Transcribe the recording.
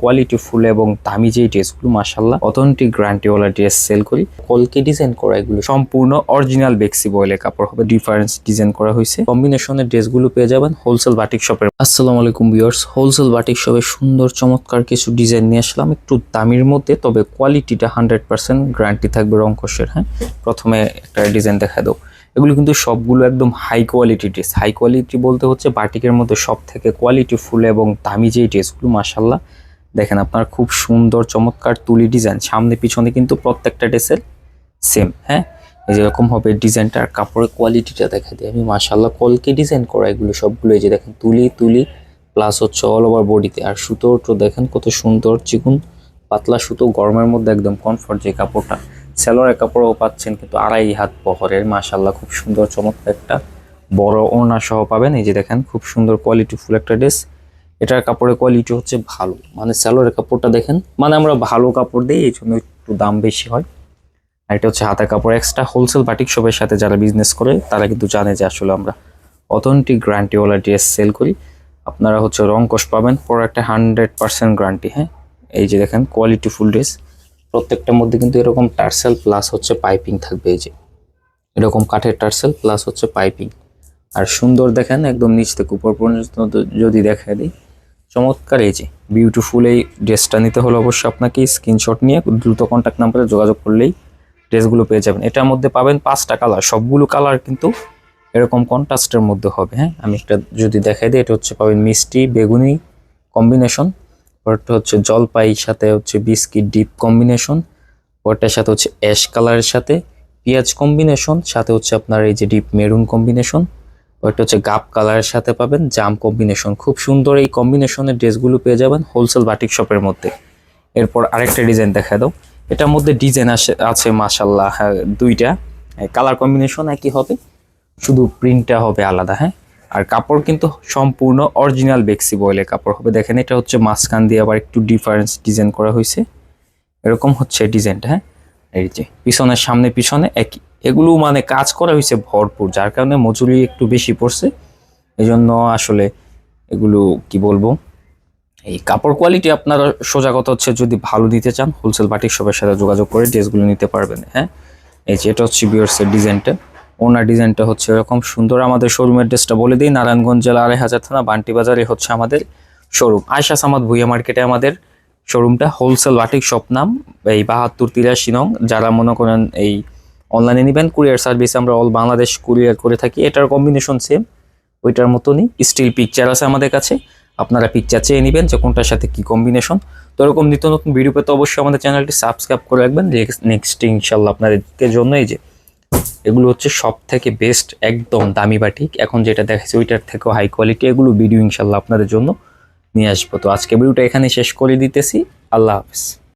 Quality full এবং দামি যে ড্রেসগুলো মাসাল্লাহ অথেন্টিক গ্যারান্টিওয়ালা ড্রেস সেল করি। কলকে ডিজাইন করা এগুলো সম্পূর্ণ অরিজিনাল বেক্সি বয়েলের কাপড় হবে। ডিফারেন্স ডিজাইন করা হয়েছে। কম্বিনেশনের ড্রেসগুলো পেয়ে যাবেন হোলসেল বাটিক শপের আসসালামু আলাইকুম ভিউয়ার্স হোলসেল বাটিক শপে সুন্দর, চমৎকার কিছু ডিজাইন নিয়ে আসলাম। একটু দামির মধ্যে, তবে কোয়ালিটিটা হান্ড্রেড পার্সেন্ট গ্যারান্টি থাকবে রংকশের হ্যাঁ? প্রথমে একটা ডিজাইন দেখা দাও। এগুলো কিন্তু সবগুলো একদম high quality dress high quality বলতে হচ্ছে বাটিকের মধ্যে সব থেকে কোয়ালিটি ফুল এবং দামি যেই ড্রেসগুলো মাসাল্লাহ দেখেন আপনার খুব সুন্দর, চমৎকার তুলি ডিজাইন সামনে পিছনে কিন্তু প্রত্যেকটা ড্রেসের সেম হ্যাঁ? এই যে এরকম হবে ডিজাইনটা আর কাপড়ের কোয়ালিটিটা দেখা দিই আমি। মাসাল্লাহ কলকে ডিজাইন করা এগুলো সবগুলো এই যে দেখেন তুলি তুলি প্লাস হচ্ছে অল ওভার বডিতে আর সুতো তো দেখেন কত সুন্দর, চিকুন, পাতলা সুতো, গরমের মধ্যে একদম কমফর্ট যে কাপড়টা। স্যালোয়ারের কাপড়ও পাচ্ছেন কিন্তু আড়াই হাত বহরের মাসাল্লাহ খুব সুন্দর, চমৎকার একটা বড় ওড়না সহ পাবেন। এই যে দেখেন, খুব সুন্দর কোয়ালিটি ফুল একটা ড্রেস এটার কাপড়ের কোয়ালিটি হচ্ছে ভালো। মানে স্যালোয়ারের কাপড়টা দেখেন মানে আমরা ভালো কাপড় দিই, এই জন্য একটু দাম বেশি হয়। আর এটা হচ্ছে হাতের কাপড় এক্সট্রা হোলসেল বাটিক শপের সাথে যারা বিজনেস করে, তারা কিন্তু জানে যে আসলে আমরা অথেন্টিক গ্যারান্টিওয়ালা ড্রেস সেল করি। আপনারা হচ্ছে রং কষ পাবেন প্রোডাক্টে হান্ড্রেড পার্সেন্ট গ্যারান্টি হ্যাঁ? এই যে দেখেন কোয়ালিটি ফুল ড্রেস প্রত্যেকটার মধ্যে কিন্তু এরকম টার্সেল প্লাস হচ্ছে পাইপিং থাকবে, এই যে। এরকম কাঠের টার্সেল প্লাস হচ্ছে পাইপিং আর সুন্দর দেখেন, একদম নিচ থেকে উপর পর্যন্ত যদি দেখা দিই চমৎকার, এই যে বিউটিফুল এই ড্রেসটা নিতে হলে অবশ্যই আপনাকে স্ক্রিনশট নিয়ে দ্রুত কন্ট্যাক্ট নাম্বারে যোগাযোগ করলেই ড্রেসগুলো পেয়ে যাবেন। এটার মধ্যে পাবেন পাঁচটা কালার সবগুলো কালার কিন্তু এরকম কন্ট্রাস্টের মধ্যে হবে হ্যাঁ? আমি একটা যদি দেখাই দিই, এটা হচ্ছে পাবেন মিষ্টি, বেগুনি কম্বিনেশন ওটা হচ্ছে জলপাই, সাথে হচ্ছে বিস্কিট ডিপ কম্বিনেশন ওটার সাথে হচ্ছে অ্যাশ কালারের সাথে পেঁয়াজ কম্বিনেশন সাথে হচ্ছে আপনার এই যে ডিপ মেরুন কম্বিনেশন ওটা হচ্ছে গাপ কালারের সাথে পাবেন। জাম কম্বিনেশন খুব সুন্দর এই কম্বিনেশনের ড্রেসগুলো পেয়ে যাবেন হোলসেল বাটিক শপের মধ্যে। এরপর আরেকটা ডিজাইন দেখা দাও। এটার মধ্যে ডিজাইন আসে আছে মাসাল্লাহ হ্যাঁ, দুইটা। কালার কম্বিনেশন একই হবে শুধু প্রিন্টটা হবে আলাদা হ্যাঁ। আর কাপড় কিন্তু সম্পূর্ণ অরিজিনাল বেক্সি বয়েলের কাপড় হবে। দেখেন এটা হচ্ছে মাঝখান দিয়ে আবার একটু ডিফারেন্স ডিজাইন করা হয়েছে। এরকম হচ্ছে ডিজাইনটা হ্যাঁ। এই যে পিছনের সামনে পিছনে একই এগুলো মানে কাজ করা হয়েছে ভরপুর, যার কারণে মজুরি একটু বেশি পড়ছে। এই জন্য আসলে এগুলো কি বলব, এই কাপড় কোয়ালিটি আপনারা সোজা কথা হচ্ছে যদি ভালো দিতে চান হোলসেল বাটিক শপের সাথে যোগাযোগ করে ড্রেসগুলো নিতে পারবেন হ্যাঁ? এই যে এটা হচ্ছে বিয়ার্সের ডিজাইনটা ওনার ডিজাইনটা হচ্ছে এরকম সুন্দর। আমাদের শোরুমের ড্রেসটা বলে দিই, নারায়ণগঞ্জ জেলা আড়াই হাজার থানা, বান্টি বাজারে হচ্ছে আমাদের শোরুম আয়সা সামাদ ভুইয়া মার্কেটে আমাদের শোরুমটা হোলসেল বাটিক শপ নাম, এই বাহাত্তর তিরাশি নং। যারা মনে করেন এই অনলাইনে নেবেন কুরিয়ার সার্ভিস আমরা অল বাংলাদেশ কুরিয়ার করে থাকি। এটার কম্বিনেশন সেম ওইটার মতনই। স্টিল পিকচার আছে আমাদের কাছে। আপনারা পিকচার চেয়ে নেবেন যে কোনটার সাথে কি কম্বিনেশন তো এরকম নিত্য নতুন ভিডিও পেতে অবশ্যই আমাদের চ্যানেলটি সাবস্ক্রাইব করে রাখবেন। নেক্সট ইনশাল্লাহ আপনাদেরকে জন্য এই যে, এগুলো হচ্ছে সব থেকে বেস্ট একদম দামি বাটিক এখন যেটা দেখাচ্ছি ওইটার থেকেও হাই কোয়ালিটি এগুলো ভিডিও ইনশাল্লাহ আপনাদের জন্য নিয়ে আসব। তো আজকে ভিডিওটা এখানে শেষ করে দিতেছি। আল্লাহ হাফিজ।